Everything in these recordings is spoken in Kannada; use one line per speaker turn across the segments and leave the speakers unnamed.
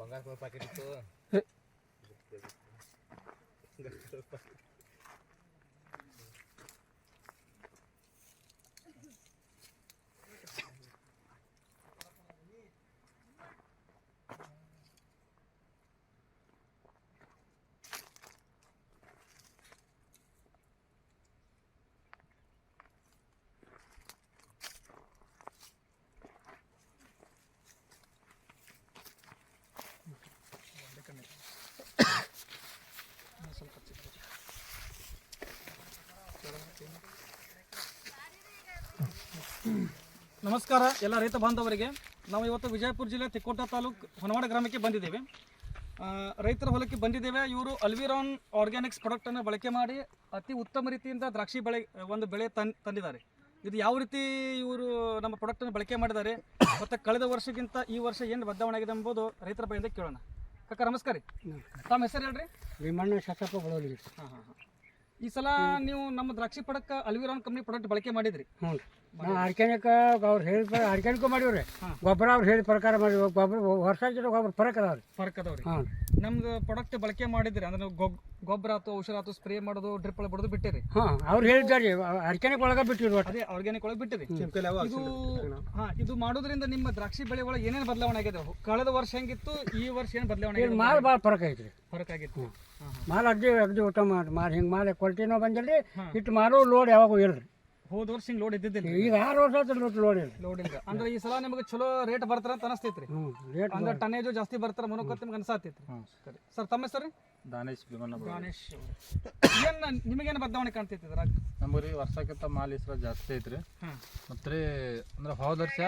ಬಂಗಾರ ಪ್ಯಾಕೆಟ್ ಇತ್ತು.
ನಮಸ್ಕಾರ ಎಲ್ಲ ರೈತ ಬಾಂಧವರಿಗೆ. ನಾವು ಇವತ್ತು ವಿಜಯಪುರ ಜಿಲ್ಲೆ ತಿಕೋಟ ತಾಲೂಕು ಹೊನವಾಡ ಗ್ರಾಮಕ್ಕೆ ಬಂದಿದ್ದೇವೆ. ರೈತರ ಹೊಲಕ್ಕೆ ಬಂದಿದ್ದೇವೆ. ಇವರು ಅಲ್ವಿರಾನ್ ಆರ್ಗ್ಯಾನಿಕ್ಸ್ ಪ್ರಾಡಕ್ಟನ್ನು ಬಳಕೆ ಮಾಡಿ ಅತಿ ಉತ್ತಮ ರೀತಿಯಿಂದ ದ್ರಾಕ್ಷಿ ಬೆಳೆ ಒಂದು ಬೆಳೆ ತನ್ ತಂದಿದ್ದಾರೆ. ಇದು ಯಾವ ರೀತಿ ಇವರು ನಮ್ಮ ಪ್ರಾಡಕ್ಟನ್ನು ಬಳಕೆ ಮಾಡಿದ್ದಾರೆ? ಮತ್ತು ಕಳೆದ ವರ್ಷಕ್ಕಿಂತ ಈ ವರ್ಷ ಏನು ಬದಲಾವಣೆ ಆಗಿದೆ ಎಂಬುದು ರೈತರ ಬೈಯಿಂದ ಕೇಳೋಣ. ಕಕ್ಕ ನಮಸ್ಕಾರ ರೀ. ತಮ್ಮ ಹೆಸರು ಹೇಳ್ರಿ.
ಭೀಮಣ್ಣ ಶಾಸಕ ಬಳೋಲಿ
ಹಾಂ ಹಾಂ ಹಾಂ. ಈ ಸಲ ನೀವು ನಮ್ಮ ದ್ರಾಕ್ಷಿ ಪ್ರಾಡಕ್ಟ್ ಅಲ್ವಿರಾನ್ ಕಂಪ್ನಿ ಪ್ರಾಡಕ್ಟ್ ಬಳಕೆ ಮಾಡಿದ್ರಿ.
ಹ್ಞೂ ನಾವು ಆರ್ಗ್ಯಾನಿಕ್ ಅವ್ರು ಹೇಳಿದ ಆರ್ಗ್ಯಾನಿಕ್ ಮಾಡಿವ್ರಿ. ಗೊಬ್ಬರ ಅವ್ರು ಹೇಳಿದ ಪ್ರಕಾರ ಮಾಡಿ ಗೊಬ್ಬರ ವರ್ಷ ಜೊತೆ ಗೊಬ್ಬರ ಫರಕ್ ಅದಾವ್ರಿ.
ಫರ್ಕ್ ಅದಾವ್ರಿ.
ಹಾಂ.
ನಮ್ದು ಪ್ರಾಡಕ್ಟ್ ಬಳಕೆ ಮಾಡಿದ್ರೆ ಅಂದ್ರೆ ನೀವು ಗೊಬ್ ಗೊಬ್ಬರ ಆತು ಔಷಧ ಆತು ಸ್ಪ್ರೇ ಮಾಡೋದು ಡ್ರಿಪ್ ಒಳಗೆ ಬಿಡೋದು ಬಿಟ್ಟಿರಿ.
ಹಾಂ ಅವ್ರು ಹೇಳಿದ್ದಾರೆ ಆರ್ಗ್ಯಾನಿಕ್ ಒಳಗೆ ಬಿಟ್ಟಿರು ಒಟ್ಟು.
ಅದೇ ಆರ್ಗ್ಯಾನಿಕ್ ಒಳಗೆ ಬಿಟ್ಟಿರಿ. ಇದು ಹಾ ಇದು ಮಾಡೋದ್ರಿಂದ ನಿಮ್ಮ ದ್ರಾಕ್ಷಿ ಬೆಳೆ ಒಳಗೆ ಏನೇನು ಬದಲಾವಣೆ ಆಗಿದೆ? ಕಳೆದ ವರ್ಷ ಹೆಂಗಿತ್ತು ಈ ವರ್ಷ ಏನು ಬದಲಾವಣೆ ಆಗಿದೆ?
ಮಾಲ್ ಭಾಳ ಫರಕ್ ಐತ್ರಿ.
ಫರಕ್ ಆಗಿತ್ತು.
ಮಾಲ್ ಅಗ್ದಿ ಅಗ್ದಿ ಊಟ ಮಾಡಿ ಮಾಲ್ ಹಿಂಗೆ ಮಾಲ್ ಕ್ವಾಲಿಟಿನೂ ಬಂದಿಲ್ರಿ
ಹಾಂ.
ಇಟ್ಟು ಮಾಲು ಲೋಡ್ ಯಾವಾಗೂ ಇಲ್ರಿ.
ಹೋದ ವರ್ಷ ಹಿಂಗೆ ಲೋಡ್ ಇದ್ದಿದ್ದಿಲ್ಲ
ಈಗ ಆರು ವರ್ಷ ಆಯ್ತು ಲೋಡ್ ಲೋಡ್ ಇಲ್ರಿ
ಲೋಡ್ ಇಲ್ಲ. ಅಂದ್ರೆ ಈ ಸಲ ನಿಮಗೆ ಚಲೋ ರೇಟ್ ಬರ್ತಾರ ಅಂತ ಅನಸ್ತೈತ್ರಿ?
ರೇಟ್
ಅಂದ್ರೆ ಟನೇಜು ಜಾಸ್ತಿ ಬರ್ತಾರ ಮನೋಕತ್ ನಿಮ್ಗೆ ಅನ್ಸಾತೈತ್ರಿ? ಸರಿ. ಸರ್ ತಮ್ಮ ಹೆಸರು
ದಾನೇಶ್ ಭೀಮಣ್ಣ
ದಾನೇಶ್ ಏನ್ ನಿಮಗೇನು ಬದಲಾವಣೆ ಕಾಣ್ತೈತಿ ಇದ್ರಾಗ?
ನಮ್ಮೂರಿ ವರ್ಷಕ್ಕಿಂತ ಮಾಲ್ ಇಸ್ರ ಜಾಸ್ತಿ ಐತ್ರಿ. ಮತ್ತೆ ಅಂದ್ರೆ ಹೋದ ವರ್ಷ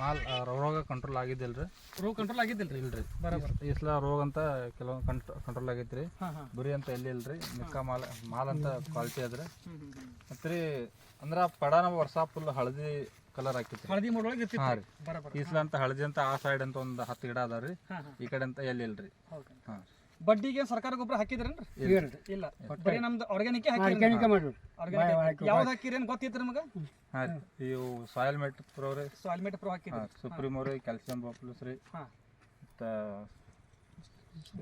ಮಾಲ್ ರೋಗ ಕಂಟ್ರೋಲ್ ಆಗಿದ್ದಿಲ್ರಿ?
ರೋಗ ಕಂಟ್ರೋಲ್ ಆಗಿದ್ದಿಲ್ರಿ?
ಇಲ್ರಿ.
ಬರೋಬರ್.
ಈ ಸಲ ರೋಗ ಅಂತ ಕೆಲವೊಂದು ಕಂಟ್ರೋ ಕಂಟ್ರೋಲ್ ಆಗೈತ್ರಿ.
ರೀ
ಬುರಿ ಅಂತ ಎಲ್ಲಿ ಇಲ್ರಿ? ಮಿಕ್ಕ ಮಾಲ್ ಮಾಲ್ ಅಂತ ಕ್ವಾಲಿಟಿ ಅದ್ರಿ ಮತ್ತು ರೀ ಅಂದ್ರೆ ಪಡ ನಮ್ಮ ವರ್ಷ ಫುಲ್ ಹಳದಿ ಕಲರ್ ಹಾಕಿತ್ತು
ಹಳದಿ ಮೂಡೊಳಗೆ ಇರ್ತಿತ್ತು
ರೀ. ಈ ಸಲ ಅಂತ ಹಳದಿ ಅಂತ ಆ ಸೈಡ್ ಅಂತ ಒಂದು ಹತ್ತು ಗಿಡ ಅದಾವ
ಹಾಂ
ಈ ಕಡೆ ಅಂತ ಎಲ್ಲಿ ಇಲ್ರಿ. ಹಾಂ.
ಬಡ್ಡಿಗೆ ಸರ್ಕಾರ ಗೊಬ್ಬರ ಹಾಕಿದ್ರೇನ್ರಿ? ಇಲ್ಲ. ಬರೀ ನಮ್ದು ಆರ್ಗ್ಯಾನಿಕ್
ಆರ್ಗ್ಯಾನಿಕ್
ಆರ್ಗ್ಯಾನಿಕ್ ಯಾವ್ದು ಹಾಕಿರಿ ಏನು ಗೊತ್ತಿತ್ತು ನಿಮಗೆ?
ಇವು ಸಾಯಿಲ್ ಮೆಟ್ ಪ್ರೋ ರೀ
ಸಾಯಿಲ್ ಮೆಟ್ ಪ್ರೋ ಹಾಕಿದ್ರಿ.
ಸುಪ್ರೀಮ್ ಸುಪ್ರೀಮೋ ರೀ ಕ್ಯಾಲ್ಸಿಯಂ ಬಾಪ್ಲಸ್ ರೀ.
ಹಾಂ.
ಮತ್ತು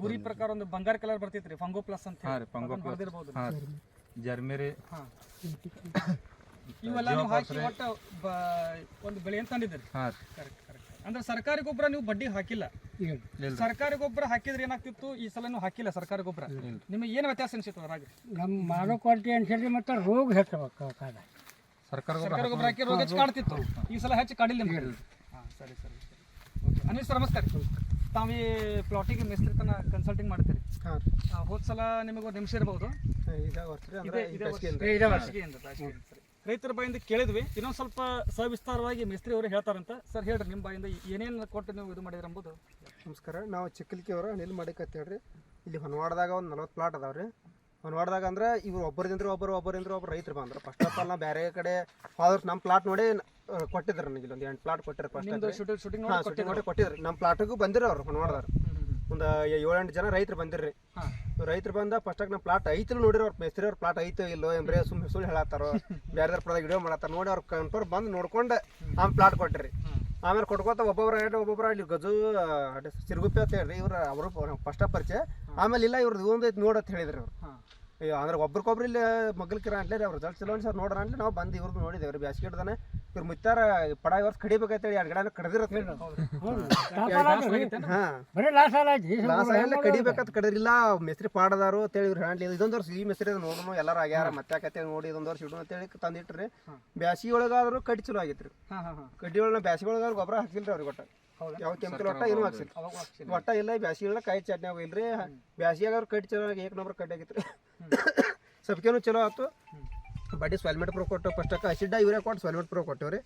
ಬುರಿ ಪ್ರಕಾರ ಒಂದು ಬಂಗಾರ ಕಲರ್ ಬರ್ತೈತ್ರಿ ಫಂಗೋ ಪ್ಲಸ್ ಅಂತ
ಹಾಂ ರೀ ಪಂಗೋ ಪ್ಲಸ್
ಇರ್ಬೋದು
ಹಾಂ ರೀ. ಜರ್ಮಿ ರೀ.
ಹಾಂ. ಇವೆಲ್ಲ ನೀವು ಹಾಕಿ ಒಟ್ಟು ಒಂದು ಬೆಳೆ ಅಂತ ತಂದಿದ್ದೀರಿ?
ಹಾಂ
ಕರೆಕ್ಟ್ ಅಂದ್ರೆ ಸರ್ಕಾರಿ ಗೊಬ್ಬರ ನೀವು ಬಡ್ಡಿ ಹಾಕಿಲ್ಲ. ಸರ್ಕಾರಿ ಗೊಬ್ಬರ ಹಾಕಿದ್ರೆ ಏನಾಗ್ತಿತ್ತು? ಈ ಸಲ ನೀವು ಹಾಕಿಲ್ಲ ಸರ್ಕಾರಿ ಗೊಬ್ಬರ. ನಿಮಗೆ ಏನು ವ್ಯತ್ಯಾಸ ಅನ್ಸಿತ್ತು ಅದ್ರಾಗ?
ನಮ್ಮ ಮಾಡೋ ಕ್ವಾಲಿಟಿ ಅನ್ಸರಿ ಮತ್ತೆ ರೋಗ ಹೆಚ್ಚಬೇಕು
ಸರ್ಕಾರ ಗೊಬ್ಬರ
ಸರ್ಕಾರಿ ಗೊಬ್ಬರ ಹಾಕಿ ರೋಗ ಹೆಚ್ಚು ಕಾಡ್ತಿತ್ತು ಈ ಸಲ ಹೆಚ್ಚು ಕಾಡಿಲ್ಲ ನಿಮ್ಗೆ? ಹಾಂ ಸರಿ ಸರಿ ಸರಿ. ಓಕೆ ಅನಿಲ್ ಸರ್ ನಮಸ್ಕಾರ. ತಾವು ಈ ಪ್ಲಾಟಿಗೆ ಮಿಸ್ತ್ರಿತನ ಕನ್ಸಲ್ಟಿಂಗ್ ಮಾಡ್ತೀರಿ. ಹೋದ ಸಲ ನಿಮಗೆ ಒಂದು ನಿಮಿಷ ಇರ್ಬೋದು. ಇದೇ- ವರ್ಷ. ರೈತರ ಬಾಯಿಂದ ಕೇಳಿದ್ವಿ. ಇನ್ನೊಂದು ಸ್ವಲ್ಪ ಸವಿಸ್ತಾರವಾಗಿ ಮಿಸ್ತ್ರಿ ಅವರು ಹೇಳ್ತಾರಂತ. ಸರ್ ಹೇಳ್ರಿ ನಿಮ್ಮ ಬಾಯಿಂದ ಏನೇನು ಕೊಟ್ಟು ನೀವು ಇದು ಮಾಡಿದ್ರಿ ಎಂಬುದು
ನಮಸ್ಕಾರ ನಾವು ಚಿಕ್ಕಲಿಕಿಯವರು ಅನಿಲ್ ಮಾಡಿಕ್ ಅಂತ ಹೇಳ್ರಿ. ಇಲ್ಲಿ ಹೊನವಾಡದಾಗ ಒಂದು ನಲ್ವತ್ತು ಪ್ಲಾಟ್ ಅದಾವ್ರಿ. ಹೊನವಾಡದಾಗ ಅಂದ್ರೆ ಇವ್ರು ಒಬ್ಬರಿಂದ್ರೆ ಒಬ್ಬರು ಒಬ್ಬರಿಂದ ಒಬ್ಬರು ರೈತರು ಬಂದ್ರು. ಫಸ್ಟ್ ಆಫ್ ಆಲ್ ನಾವು ಬೇರೆ ಕಡೆ ಫಾದರ್ ನಮ್ಮ ಪ್ಲಾಟ್ ನೋಡಿ ಕೊಟ್ಟಿದ್ರು ನನಗೆ ಇಲ್ಲೊಂದು ಎಂಟು ಪ್ಲಾಟ್ ಕೊಟ್ಟಿರ ಫಸ್ಟ್
ಶೂಟಿಂಗ್ ಶೂಟಿಂಗ್
ನೋಡಿ ಕೊಟ್ಟಿದ್ರು. ನಮ್ಮ ಪ್ಲಾಟಿಗೂ ಬಂದಿರೋ ಅವ್ರು ಹೊನವಾಡದವ್ರು. ಒಂದು ಏಳೆಂಟು ಜನ ರೈತರು ಬಂದಿರ್ರಿ. ರೈತರು ಬಂದ ಫಸ್ಟಾಗ ನಮ್ಮ ಪ್ಲಾಟ್ ಐತಲು ನೋಡಿರೋ ಅವ್ರ ಮೇಸ್ತ್ರಿ ಅವ್ರ ಪ್ಲಾಟ್ ಐತೋ ಇಲ್ಲೋ ಎಂಬ್ರೆ ಸುಮ್ಮನೆ ಸುಳ್ಳು ಹೇಳತ್ತಾರೋ ಬೇರೆ ಪ್ರದಾಗ ವಿಡಿಯೋ ಮಾಡತ್ತಾರ ನೋಡಿ ಅವ್ರ ಕಂಪರ್ ಬಂದು ನೋಡ್ಕೊಂಡು ಆ ಪ್ಲಾಟ್ ಕೊಟ್ಟಿರಿ ಆಮೇಲೆ ಕೊಟ್ಕೋತ ಒಬ್ಬೊಬ್ರ ಒಬ್ಬೊಬ್ರ ಇಲ್ಲಿ ಗಜು, ಸಿರುಗುಪ್ಪೆ ಅಂತ ಹೇಳ್ರಿ, ಇವ್ರು ಅವರು ಫಸ್ಟ್ ಪರಿಚಯ. ಆಮೇಲೆ ಇಲ್ಲ ಇವ್ರದ್ದು ಒಂದು ಐತಿ ನೋಡತ್ ಹೇಳಿದ್ರಿ ಅವ್ರು ಅಂದ್ರೆ ಒಬ್ರಿಗೊಬ್ರು ಇಲ್ಲಿ ಮಗ್ಲಕಿರ ಅನ್ಲಿ ಅವ್ರು. ಜಲ್ ಚಲೋ ಸರ್ ನೋಡ್ರ ಅಂತ ನಾವು ಬಂದು ಇವ್ರದ್ದು ನೋಡಿದೇವ್ರಿ ಬ್ಯಾಸ್ಗೆ ಹಿಡ್ದಾನೆ ಇವ್ರು ಮುತ್ತಾರ ಪಡ ವರ್ಷ ಕಡಿಬೇಕಂತೇಳಿ ಎರಡು ಗಿಡ ಕಡ್ದಿರತ್ತೆ. ಹಾಂ. ಕಡಿಬೇಕಂತ ಕಡಿರಿಲ್ಲ ಮೆಸ್ರಿ ಪಾಡದಾರು ಅಂತೇಳಿ ಇವ್ರು ಹೇಳಿ ಇದೊಂದು ವರ್ಷ ಈ ಮೆಸ್ರಿ ನೋಡೋಣ ಎಲ್ಲರೂ ಆಗ್ಯಾರ ಮತ್ತೆ ಆಕತ್ತೆ ನೋಡಿ ಇದೊಂದು ವರ್ಷ ಇಡೋಣ ಅಂತೇಳಿ ತಂದಿಟ್ರಿ ಬ್ಯಾಸಿಗೆ ಒಳಗಾದ್ರು ಕಡಿ ಚಲೋ ಆಗೈತ್ರಿ. ಕಡ್ಡಿ ಒಳಗೆ ಬ್ಯಾಸಿಗೆ ಒಳಗಾದ್ರು ಗೊಬ್ಬರ ಹಾಕಿಲ್ರಿ ಅವ್ರಿಗೆ ಒಟ್ಟ? ಯಾವ ಕೆಮಿಕಲ್ ಒಟ್ಟ ಏನು ಹಾಕ್ಸಿಲ್ಲ. ಒಟ್ಟ ಇಲ್ಲ ಬ್ಯಾಸಿಗೆಲ್ಲ ಒಳಗೆ ಕಾಯಿ ಚಟ್ನಿ ಹೋಗಿಲ್ರಿ ಬ್ಯಾಸಿಗೆ ಅವ್ರು ಕಟ್ಟಿ ಚಲೋ ಆಗಿ ಏಕ್ ನಂಬರ್ ಕಡ್ಡಿ ಆಗಿತ್ತು ಸಬ್ಕೇನು ಚಲೋ ಆಯ್ತು ಬಡ್ಡಿ ಸೊಲ್ಮೆಟ್ ಪ್ರೋ ಕೊಟ್ಟು ಫಸ್ಟಕ್ಕೆ ಅಸಿಡ್ ಇವರೇ ಕೊಟ್ಟು ಸೊಲ್ಮೆಟ್ ಪ್ರೋ ರೀ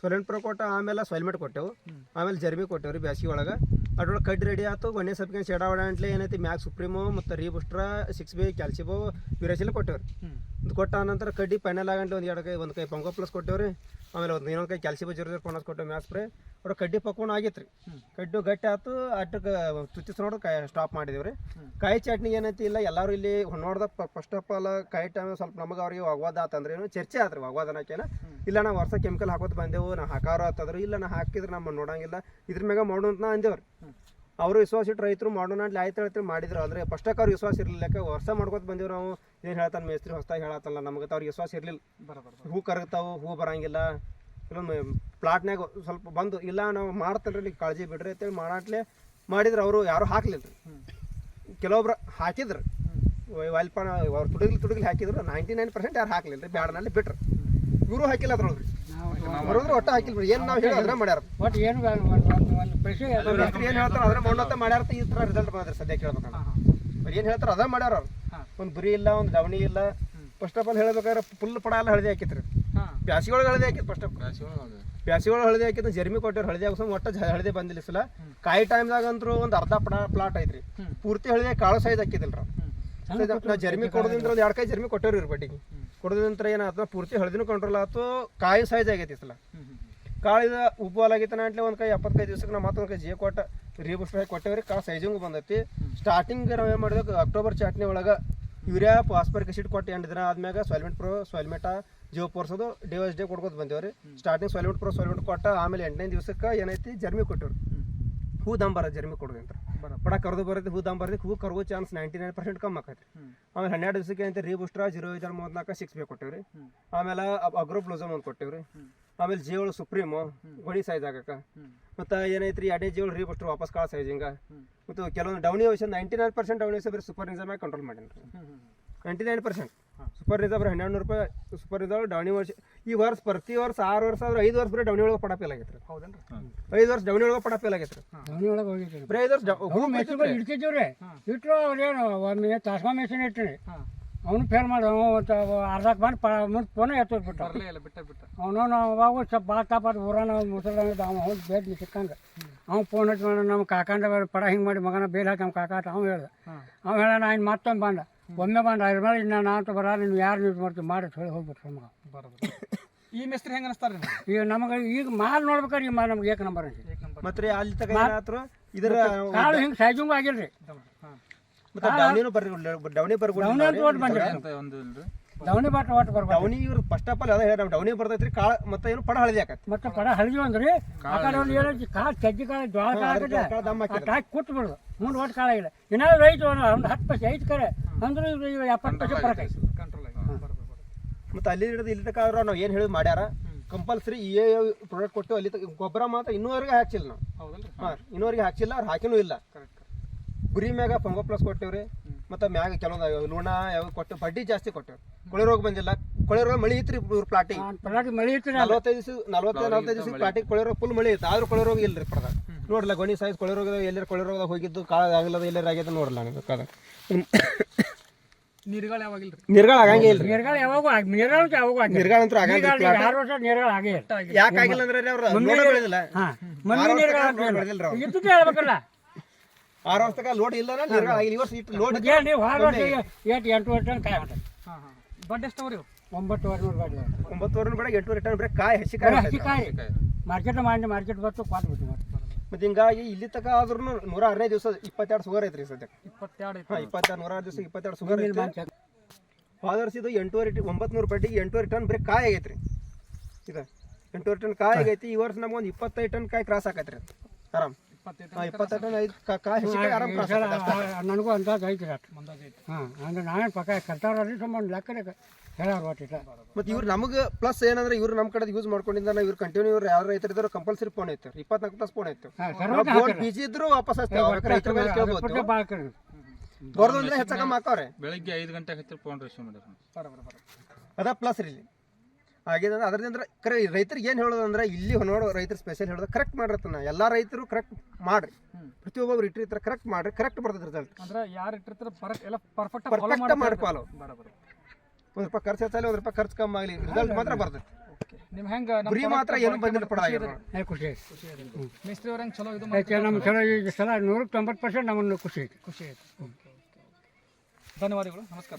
ಸೊಲ್ಮೆಟ್ ಪ್ರೋ ಕೊಟ್ಟು ಆಮೇಲೆ ಸೊಲ್ಮೆಟ್ ಕೊಟ್ಟೆವು. ಆಮೇಲೆ ಜರ್ಮಿ ಕೊಟ್ಟೇವ್ರಿ ಬ್ಯಾಸಿಗೆ ಒಳಗೆ. ಅದ್ರೊಳಗೆ ಕಡ್ ರೆಡಿ ಆಯ್ತು ಒಣ್ಣೆ ಸಬ್ಕೆ ಶೆಡಾವಡ ಅಂಟ್ಲೆ ಏನೈತಿ ಮ್ಯಾಕ್ ಸುಪ್ರೀಮು ಮತ್ತು ರೀ ಬೂಸ್ಟ್ರ ಸಿಕ್ಸ್ ಬಿ ಕ್ಯಾಲ್ಸಿಬೋ ವಿರೇಚಿಲ್ ಕೊಟ್ಟೆವ್ರಿ. ಕೊಟ್ಟ ನಂತರ ಕಡ್ಡಿ ಪೈನಲ್ ಆಗಂಟೆ ಒಂದು ಎರಡು ಕೈ ಒಂದು ಕೈ ಪಂಗೋ ಪ್ಲಸ್ ಕೊಟ್ಟೇವ್ರಿ. ಆಮೇಲೆ ಒಂದು ಇನ್ನೊಂದು ಕೈ ಕ್ಯಾಲ್ಸಿ ಜೀರೋ ಜೀರೋ ಕೊನಸ್ ಕೊಟ್ಟೇವೆ ಮ್ಯಾಕ್ ಸ್ಪ್ರೇ ಅವ್ರ ಕಡ್ಡಿ ಪಕ್ಕೊಂಡು ಆಗಿತ್ತು ರೀ ಕಡ್ಡು ಗಟ್ಟಿ ಆಯ್ತು ಅಟ್ಟಕ್ಕೆ ತುಚ್ಚಿಸ್ ನೋಡೋದು ಕಾಯಿ ಸ್ಟಾಪ್ ಮಾಡಿದೇವ್ರಿ. ಕಾಯಿ ಚಟ್ನಿ ಏನೈತಿ ಇಲ್ಲ ಎಲ್ಲರೂ ಇಲ್ಲಿ ನೋಡ್ದ ಫಸ್ಟ್ ಆಫ್ ಆಲ್ ಕಾಯಿ ಟೈಮ್ ಸ್ವಲ್ಪ ನಮಗೆ ಅವ್ರಿಗೆ ವಾಗ್ವಾದ ಆತಂದ್ರೆ ಏನು ಚರ್ಚೆ ಆತ್ರಿ ವಾಗ್ವಾದ ಅನ್ನೋಕೇನ ಇಲ್ಲ ನಾವು ವರ್ಷ ಕೆಮಿಕಲ್ ಹಾಕೋತ ಬಂದೆವು ನಾವು ಹಾಕಾರೋ ಆತಂದ್ರೆ ಇಲ್ಲ ನಾ ಹಾಕಿದ್ರೆ ನಮ್ಮ ನೋಡಂಗಿಲ್ಲ ಇದ್ರ ಮ್ಯಾಗ ಮಾಡು ಅಂತ ಅಂದೇವ್ರಿ. ಅವರು ವಿಶ್ವಾಸ ಇಟ್ಟು ರೈತರು ಮಾಡೋಣ ಅಂತ ಆಯ್ತು ಹೇಳ್ತಾರೆ ಮಾಡಿದ್ರು. ಅಂದ್ರೆ ಫಸ್ಟಕ್ಕೆ ಅವ್ರು ವಿಶ್ವಾಸ ಇರಲಿಲ್ಲ. ವರ್ಷ ಮಾಡ್ಕೊತ ಬಂದಿವಿ ನಾವು. ಏನು ಹೇಳ್ತಾನೆ ಮೇಸ್ತ್ರಿ ಹೊಸ್ದಾಗಿ ಹೇಳತ್ತಲ್ಲ ನಮಗೆ ಅವ್ರಿಗೆ ವಿಶ್ವಾಸ ಇರಲಿಲ್ಲ.
ಬರೋಬರ್
ಹೂ ಕರಗ್ತಾವು ಹೂ ಬರಂಗಿಲ್ಲ. ಇಲ್ಲೊಂದು ಪ್ಲಾಟ್ನಾಗ ಸ್ವಲ್ಪ ಬಂದು ಇಲ್ಲ ನಾವು ಮಾಡ್ತೇನೆ ರೀ ಕಾಳಜಿ ಬಿಡ್ರಿ ಅಂತೇಳಿ ಮಾಡಾಟ್ಲೆ ಮಾಡಿದ್ರು. ಅವರು ಯಾರು ಹಾಕ್ಲಿಲ್ಲ ಕೆಲವೊಬ್ರು ಹಾಕಿದ್ರು. ವಾಲ್ಪಾಣ ಅವ್ರು ತುಡುಗ್ಲಿ ತುಡುಗಲಿ ಹಾಕಿದ್ರು. ನೈಂಟಿ ನೈನ್ ಪರ್ಸೆಂಟ್ ಯಾರು ಹಾಕ್ಲಿಲ್ಲ ರೀ ಬ್ಯಾಡನಲ್ಲಿ ಬಿಟ್ರು. ಇವರು ಹಾಕಿಲ್ಲ ಅದ್ರೊಳಗೆ ಬರೋದ್ರು ಒಟ್ಟು ಹಾಕಿಲ್ಲ ಏನು ನಾವು ಹೇಳಿ ಅದ್ರ ಮಾಡ್ಯಾರ.
ಒಟ್ಟು ಏನು
ರೈತರು ಏನು ಹೇಳ್ತಾರ ಅದ್ರ ಮಾಡೋಂತ ಮಾಡ್ಯಾರ ಈ ಥರ ರಿಸಲ್ಟ್ ಬಂದ್ರೆ ಸದ್ಯ ಕೇಳ್ಬೇಕಂದ್ರೆ ಅವ್ರು ಏನು ಹೇಳ್ತಾರ ಅದ ಮಾಡ್ಯಾರ ಅವ್ರು. ಒಂದು ಬುರಿ ಇಲ್ಲ ಒಂದು ದವಣಿ ಇಲ್ಲ. ಫಸ್ಟ್ ಆಫ್ ಆಲ್ ಹೇಳ್ಬೇಕಾದ್ರೆ ಫುಲ್ ಪಡ ಎಲ್ಲ ಹಳದಿ ಹಾಕಿತ್ರಿ.
ಬ್ಯಾಸಿ
ಒಳಗೆ ಹಳದಿ ಹಾಕಿತ್ತು ಫಸ್ಟ್ ಆಫ್ ಬ್ಯಾಸಿಗೊಳಗೆ ಹಳದಿ ಹಾಕಿತ್ತು. ಜರ್ಮಿ ಕೊಟ್ಟಿವ್ರು ಹಳದಿ ಹಾಕ್ಸೋ ಒಟ್ಟ ಹಳದಿ ಬಂದಿಲ್ಲ ಸಲ. ಕಾಯಿ ಟೈಮ್ದಾಗ ಅಂತೂ ಒಂದು ಅರ್ಧ ಪಡ ಪ್ಲಾಟ್ ಐತ್ರಿ. ಪೂರ್ತಿ ಹಳದಿ ಕಾಳು ಸೈಜ್ ಹಾಕಿದಿಲ್ರ ನಾವು ಜರ್ಮಿ ಕೊಡೋದ್ರಿಂದ ಒಂದು ಎರಡು ಕಾಯಿ ಜರ್ಮಿ ಕೊಟ್ಟವ್ರಿ ಇವ್ರ ಬಡ್ಡಿಗೆ. ಕೊಡೋದ್ರಿಂದ ಏನಾಯ್ತು ಪೂರ್ತಿ ಹಳದಿನೂ ಕಂಟ್ರೋಲ್ ಆಯ್ತು ಕಾಯಿ ಸೈಜ್ ಆಗೈತಿ ಈ ಸಲ. ಕಾಳಿದ ಉಬ್ಬಲಾಗಿತ್ತನ ಅಂತಲೇ ಒಂದು ಕೈ ಎಪ್ಪತ್ತೈದು ದಿವಸಕ್ಕೆ ನಾವು ಮತ್ತೊಂದು ಕೈ ಜೇ ಕೊಟ್ಟ ರೀಬೂಸ್ಟ್ ಹಾಕಿ ಕೊಟ್ಟೇವ್ರಿ. ಕಾಳು ಸೈಜಿಂಗ್ ಬಂದೈತಿ. ಸ್ಟಾರ್ಟಿಂಗ್ ನಾವು ಏನು ಮಾಡಿದಾಗ ಅಕ್ಟೋಬರ್ ಚಾಟ್ನಿ ಒಳಗೆ ಯೂರಿಯಾ ಫಾಸ್ಫರಿಕ್ ಆಸಿಡ್ ಕೊಟ್ಟು ಎಂಟು ದಿನ ಆದ್ಮ್ಯಾಗ ಸೊಲ್ಮೆಂಟ್ ಪ್ರೋ ಸಾಲ್ಮೆಟ ಜೀವ ಪೋರ್ಸೋದು ಡೇ ವೈಸ್ ಡೇ ಕೊಡ್ಕೊತ ಬಂದೇವ್ರಿ. ಸ್ಟಾರ್ಟಿಂಗ್ ಸೊಲ್ಮೆಂಟ್ ಪ್ರೋ ಸೊಲ್ಮೆಂಟ್ ಕೊಟ್ಟ ಆಮೇಲೆ ಎಂಟನೇ ದಿವಸಕ್ಕೆ ಏನೈತಿ? ಜರ್ಮಿ ಕೊಟ್ಟವ್ರಿ. ಹೂ ದಮ್ ಬರ ಜರ್ಮಿ ಕೊಡೋದಂತ ಪಡ ಕರೆದು ಬರುತ್ತೆ ಹೂ ದಮ್ ಬರ್ತೈತಿ ಹೂ ಕರ್ಗೋ ಚಾನ್ಸ್ ನೈಂಟಿ ನೈನ್ ಪರ್ಸೆಂಟ್ ಕಮ್ಮಿ ಆಕೈತಿ ಆಮೇಲೆ ಹನ್ನೆರಡು ದಿವಸಕ್ಕೆ ಅಂತ ರೀ ಬೂಸ್ಟ್ರ ಜೀರೋ ಐದು ಮೂವತ್ನಾಲ್ಕು ಸಿಕ್ಸ್ ಬೇ ಕೊಟ್ಟೇವ್ರಿ. ಆಮೇಲೆ ಅಗ್ರೋ ಬ್ಲೂಸಮ್ ಒಂದು ಕೊಟ್ಟೇವ್ರಿ. ಆಮೇಲೆ ಜೇವಳು ಸುಪ್ರೀಮು ಗೊಣಿ ಸೈಜ್ ಆಗಕ್ಕ ಮತ್ತು ಏನೈತ್ರಿ ಅಡೇ ಜೇವಳು ರೀ ಬಸ್ಟ್ರು ವಾಪಸ್ ಕಾಳ ಸೈಜಿಂಗ ಮತ್ತು ಕೆಲವೊಂದು ಡೌನಿ ಔಷಧ ನೈಂಟಿ ನೈನ್ ಪರ್ಸೆಂಟ್ ಡೌನಿ ಔಷಧ ಬರೀ ಸೂಪರ್ ನಿಜಾಮಾಗಿ ಕಂಟ್ರೋಲ್ ಮಾಡೀನಿ. ನೈಂಟಿ ನೈನ್ ಪರ್ಸೆಂಟ್ ಸೂಪರ್ ನಿಜಾ ಬರೀ ಹನ್ನೆರಡು ರೂಪಾಯಿ ಸೂಪರ್ ನಿಜಾ ಡೌನಿ ವರ್ಷ ಈ ವರ್ಷ ಪ್ರತಿ ವರ್ಷ ಆರು ವರ್ಷ ಆದ್ರೆ ಐದು ವರ್ಷ ಬರೀ ಡೌನಿ ಒಳಗೆ ಪಡ ಫೇಲ್ ಆಗೈತ್ರಿ.
ಹೌದೇನ್ರಿ?
ಐದು ವರ್ಷ ಡೌನಿ ಒಳಗೆ ಪಡ ಫೇಲ್ ಆಗೈತ್ರಿ.
ಡೌನಿ ಒಳಗೆ ಹೋಗಿದ್ದೀವಿ
ಬರೀ ಐದು ವರ್ಷ
ಇಡ್ತಿದ್ದೀವ್ರಿ ಇಟ್ಟರು ಅವ್ರೇನು ಒಂದು ತಾಸ್ಮಾ ಮೆಷಿನ್ ಇಟ್ಟಿನಿ
ಹಾಂ.
ಅವನು ಫೇಲ್ ಮಾಡಿ ಅರ್ಧ ಅರ್ಧಕ್ಕೆ ಬಂದು ಪ ಮುಂದೆ ಫೋನೇ ಎತ್ತೋಗ್ಬಿಟ್ಟ
ಬರಲೇ ಇಲ್ಲ ಬಿಟ್ಟ ಬಿಟ್ಟ.
ಅವನು ನಾವು ಅವಾಗ ಸ್ವಲ್ಪ ಭಾಳ ತಾಪಾದ ಊರಾನ ಮುಸಲ್ದಾನ ಅವ್ನು ಹೋಗಿ ಬೇಟ್ ಸಿಕ್ಕಂಗೆ. ಅವ್ನು ಫೋನ್ ಹಚ್ಚಿ ಮಾಡಿ ನಮ್ಮ ಕಾಕಂಡ ಪಡ ಹಿಂಗೆ ಮಾಡಿ ಮಗನ ಬೇಲ್ ಹಾಕಿ ನಮ್ಮ ಕಾಕಾಟ ಅವ್ನು ಹೇಳ್ದ. ಅವ್ನು ಹೇಳ ನಾನು ಮತ್ತೊಂದು ಬಂದ. ಒಮ್ಮೆ ಬಂದ ಅದ್ರ ಮೇಲೆ ಇನ್ನು ನಾನು ಅಂತ ಬರ ನೀವು ಯಾರು ಯೂಸ್ ಮಾಡ್ತೀವಿ ಮಾಡಿ ಹೇಳಿ ಹೋಗ್ಬಿಟ್ರು ಮಗ.
ಈ ಮಿಸ್ತ್ರಿ ಹೆಂಗೆ ಅನಿಸ್ತಾರೆ
ಈಗ ನಮಗೆ ಈಗ ಮಾಲ್ ನೋಡ್ಬೇಕಾದ್ರೆ ಈ ಮಾ ನಮ್ಗೆ ಏಕ ನಂಬರ್ ಅನ್ಸಿ
ಮತ್ತೆ ರೀ ಅಲ್ಲಿ ತಗ ಇದ್ರ
ಕಾಳು ಹಿಂಗೆ ಸೈಜುಂಗು ಆಗಿಲ್ರಿ.
ಮತ್ತೆ ಡೌನಿನೂ ಬರ್ರಿ ಡೌನಿ ಬರ್
ಡೌನ್ ಅಂತ ಬಂದಿರಿ.
ಒಂದು ಇಲ್ರಿ.
ದವಣಿ ಬಾಟ್ ಒಟ್ಟು ಬರ್ಬೇಕು
ಡೌನಿ ಇವ್ರು ಫಸ್ಟ್ ಆಫ್ ಆಲ್ ಅದ ಹೇಳಿ ಡೌನಿ ಬರ್ತೈತ್ರಿ ಕಾಳ ಮತ್ತೆ ಏನು ಪಡ ಹಳದಿ ಆಕತ್ತೆ
ಮತ್ತೆ ಪಡ ಹಳದಿ ಅಂದ್ರಿ ಆ ಕಡೆ ಒಂದು ಹೇಳಿ ಕಾಳು ಚಜ್ಜಿ ಕಾಳು ಜೋಳ ಕಾಳು
ಕಾಳ
ಹಾಕಿ ಕೂತ್ ಬಿಡೋದು. ಮುಂದೆ ಒಟ್ಟು ಕಾಳಾಗಿಲ್ಲ ಏನಾದ್ರು ರೈತ ಒಂದು ಹತ್ತು ಪೈಸೆ ಐದು ಕರೆ. ಅಂದ್ರೆ ಇವ್ರು ಎಪ್ಪತ್ತು ಪೈಸೆ ಬರಕ
ಮತ್ತೆ ಅಲ್ಲಿ ಹಿಡಿದು ಇಲ್ಲಿ ತಕ ನಾವು ಏನು ಹೇಳಿ ಮಾಡ್ಯಾರ? ಕಂಪಲ್ಸರಿ ಈ ಪ್ರಾಡಕ್ಟ್ ಕೊಟ್ಟು ಅಲ್ಲಿ ಗೊಬ್ಬರ ಮಾತ್ರ ಇನ್ನೂವರೆಗೆ ಹಾಕಿಲ್ಲ ನಾವು. ಹಾಂ ಇನ್ನೂವರೆಗೆ ಹಾಕಿಲ್ಲ ಅವ್ರು ಹಾಕಿನೂ ಇಲ್ಲ. ಗುರಿ ಮ್ಯಾಗ ಪಂಗೋ ಪ್ಲಸ್ ಕೊಟ್ಟೇವ್ರಿ. ಮತ್ತೆ ಮ್ಯಾಗ ಕೆಲವೊಂದು ಲೂಣ ಯಾವ ಕೊಟ್ಟು ಬಡ್ಡಿ ಜಾಸ್ತಿ ಕೊಟ್ಟೇವ್ರಿ. ಕೊಳೆ ರೋಗ ಬಂದಿಲ್ಲ. ಕೊಳೆ ರೋಗ ಮಳಿ ಐತ್ರಿ ಇವ್ರ ಪ್ಲಾಟಿಗೆ
ಪಲಾಟಿ ಮಳಿ ಇತ್ತು
ನಲವತ್ತೈದು ದಿವಸ ನಲವತ್ತೈದು ನಲವತ್ತೈದು ದಿವಸ ಪ್ಲಾಟಿಗೆ ಕೊಳೆ ರೋಗ ಫುಲ್ ಮಳಿ ಇತ್ತು ಆದ್ರೂ ಕೊಳೆ ರೋಗ ಇಲ್ರಿ ಪಡದ ನೋಡ್ಲ ಗೊಣಿ ಸೈಜ್ ಕೊಳೆ ರೋಗದ ಎಲ್ಲರ ಕೊಳೆ ರೋಗದಾಗ ಹೋಗಿದ್ದು ಕಾಳ ಆಗಿಲ್ಲದ ಎಲ್ಲರ ಆಗ್ಯದ ನೋಡಲ್ಲ ನನಗೆ ಕಾಲ
ನೀರುಗಳು ಯಾವಾಗಿಲ್ಲ ರೀ
ನಿರ್ಗಾಳ ಆಗಂಗೇ ಇಲ್ರಿ.
ಯಾವಾಗ ಯಾವಾಗೂ ಆಗಿ ನೀರ್ಗಾಳ ಯಾವಾಗೂ ಆಗಿ
ನಿರ್ಗಾಳ ಅಂತೂ
ಆರು ವರ್ಷ ನೀರ್ಗಾಳ ಆಗೇ ಯಾಕಾಗಿಲ್ಲ
ಯಾಕೆ ಆಗಿಲ್ಲ ಅಂದ್ರೆ ಅವ್ರು? ಮಣ್ಣು ಬೆಳೆದಿಲ್ಲ.
ಹಾಂ
ಆರು
ನೀರ್ಗಾಳ. ಇದ್ದಕ್ಕೆ ಹೇಳ್ಬೇಕಲ್ಲ.
ಆರು ವರ್ಷ ತನಕ ಲೋಡ್ ಇಲ್ಲ ಆಗಿಲ್ಲ. ಈ ವರ್ಷ ಇಟ್ಟು ಲೋಡ್
ಏನು ನೀವು ಆರು ವರ್ಷ ಎಷ್ಟು ಎಂಟು ವರ್ಷ ತನಕ ಕಾಯಿ ಹೊಂಟೈತೆ.
ಹಾಂ ಹಾಂ. ಬಡ್ಡಿ ಎಷ್ಟು ಅವ್ರಿ
ಒಂಬತ್ತು ವರ್ಷ ಗಾಡಿ
ಒಂಬತ್ತುವರೆ ಬೇಡ ಎಂಟು ರಿಟರ್ನ್ ಬೇರೆ ಕಾಯಿ ಹಸಿ ಕಾಯಿ
ಹಸಿ ಕಾಯಿ. ಮಾರ್ಕೆಟ್ ಮಾಡಿ ಮಾರ್ಕೆಟ್ ಬರ್ತು ಕ್ವಾಟ್ ಬಿಟ್ಟು ಮತ್ತೆ
ಹಿಂಗಾಗಿ ಇಲ್ಲಿ ತಕ ಆದ್ರೂ ನೂರ ಹದಿನೈದು ದಿವಸ ಇಪ್ಪತ್ತೆರಡು ಸುಗರ್ ಐತ್ರಿ ಸದ್ಯಕ್ಕೆ.
ಇಪ್ಪತ್ತೆರಡು
ಹಾಂ ಇಪ್ಪತ್ತೆರಡು ನೂರ ದಿವಸ ಇಪ್ಪತ್ತೆರಡು ಸುಗರ್ ಐತಿ ಫಾದರ್ಸ್ ಇದು ಎಂಟೂವರೆ ಒಂಬತ್ನೂರು ಬಡ್ಡಿ ಬಡ್ಡಿಗೆ ಎಂಟೂವರೆ ಟನ್ ಬರೀ ಕಾಯಿ ಆಗೈತ್ರಿ. ಇದು ಎಂಟೂವರೆ ಟನ್ ಕಾಯಿ ಆಗೈತಿ ಈ ವರ್ಷ ನಮ್ಗೆ ಒಂದು ಇಪ್ಪತ್ತೈದು ಟನ್ ಕಾಯಿ ಕ್ರಾಸ್ ಆಕೈತ್ರಿ ಆರಾಮ್. ಆರಾಮ್
ನನಗೂ ಅಂದಾಜು ಐತಿ ಹಾಂ ಅಂದ್ರೆ ನಾನೇ ಪಕ್ಕ ಕರ್ತಾರಲ್ಲಿ ಸಂಬಂಧ ಲೆಕ್ಕದ ಹೇಳಾರ ಒಟ್ಟಿಲ್ಲ
ಮತ್ತೆ ಇವ್ರು ನಮಗೆ ಪ್ಲಸ್ ಏನಂದ್ರೆ ಇವ್ರು ನಮ್ಮ ಕಡೆ ಯೂಸ್ ಮಾಡ್ಕೊಂಡಿದ್ದ ನಾವು ಇವ್ರು ಕಂಟಿನ್ಯೂ ಇವ್ರು ಯಾರು ರೈತರು ಇದ್ರು ಕಂಪಲ್ಸರಿ ಫೋನ್ ಐತೆ. ಇಪ್ಪತ್ನಾಲ್ಕು ಪ್ಲಸ್ ಫೋನ್ ಐತೆ. ಬಿಜಿ ಇದ್ರು ವಾಪಸ್ ಹಚ್ತೇವೆ ರೈತರ ಮೇಲೆ ಕೇಳ್ಬೋದು.
ಭಾಳ ಕಡಿಮೆ
ಬರೋದು ಅಂದ್ರೆ ಹೆಚ್ಚ ಕಮ್ಮಿ ಹಾಕವ್ರೆ.
ಬೆಳಿಗ್ಗೆ ಐದು ಗಂಟೆಗೆ ಹತ್ತಿರ ಫೋನ್ ರಿಸೀವ್ ಮಾಡ್ಯಾರ
ಬರೋಬರ್ ಬರೋಬರ್
ಅದ ಪ್ಲಸ್ ರೀ ಹಾಗೆ ಅದರಿಂದ ಕರೆ ರೈತರಿಗೆ ಏನು ಹೇಳೋದಂದ್ರೆ ಇಲ್ಲಿ ನೋಡೋ ರೈತರು ಸ್ಪೆಷಲ್ ಹೇಳೋದು ಕರೆಕ್ಟ್ ಮಾಡಿರ್ತಾನೆ. ಎಲ್ಲ ರೈತರು ಕರೆಕ್ಟ್ ಮಾಡ್ರಿ. ಪ್ರತಿಯೊಬ್ಬರು ಇಟ್ಟಿರ್ತಾರೆ ಕರೆಕ್ಟ್ ಮಾಡ್ರಿ ಕರೆಕ್ಟ್ ಬರ್ತದೆ ರಿಸಲ್ಟ್
ಅಂದ್ರೆ ಯಾರು ಇಟ್ಟಿರ್ತಾರೆ ಪರ್ಫೆಕ್ಟ್ ಎಲ್ಲ ಪರ್ಫೆಕ್ಟ್
ಪರ್ಫೆಕ್ಟ್ ಮಾಡಿ ಫಾಲೋ
ಬರೋಬರ್
ಒಂದು ರೂಪಾಯಿ ಖರ್ಚು ಹೆಚ್ಚಾಗಲಿ ಒಂದು ರೂಪಾಯಿ ಖರ್ಚು ಕಮ್ಮಿ ಆಗಲಿ ರಿಸಲ್ಟ್ ಮಾತ್ರ
ನಿಮ್ ಹೆಂಗ
ಗುರಿ ಮಾತ್ರ ಏನು ಬಂದಿಲ್ಲ ಪಡ
ಖುಷಿ
ಮಿಸ್ತ್ರಿ ಅವ್ರ ಹೆಂಗೆ ಚಲೋ ಇದು
ಯಾಕೆ ನಮ್ಮ ಚಲೋ ಈಗ ಸಲ ನೂರಕ್ಕೆ ತೊಂಬತ್ತು ಪರ್ಸೆಂಟ್ ನಮ್ಮನ್ನು ಖುಷಿ ಐತೆ
ಖುಷಿ ಆಯ್ತು. ಧನ್ಯವಾದಗಳು. ನಮಸ್ಕಾರ.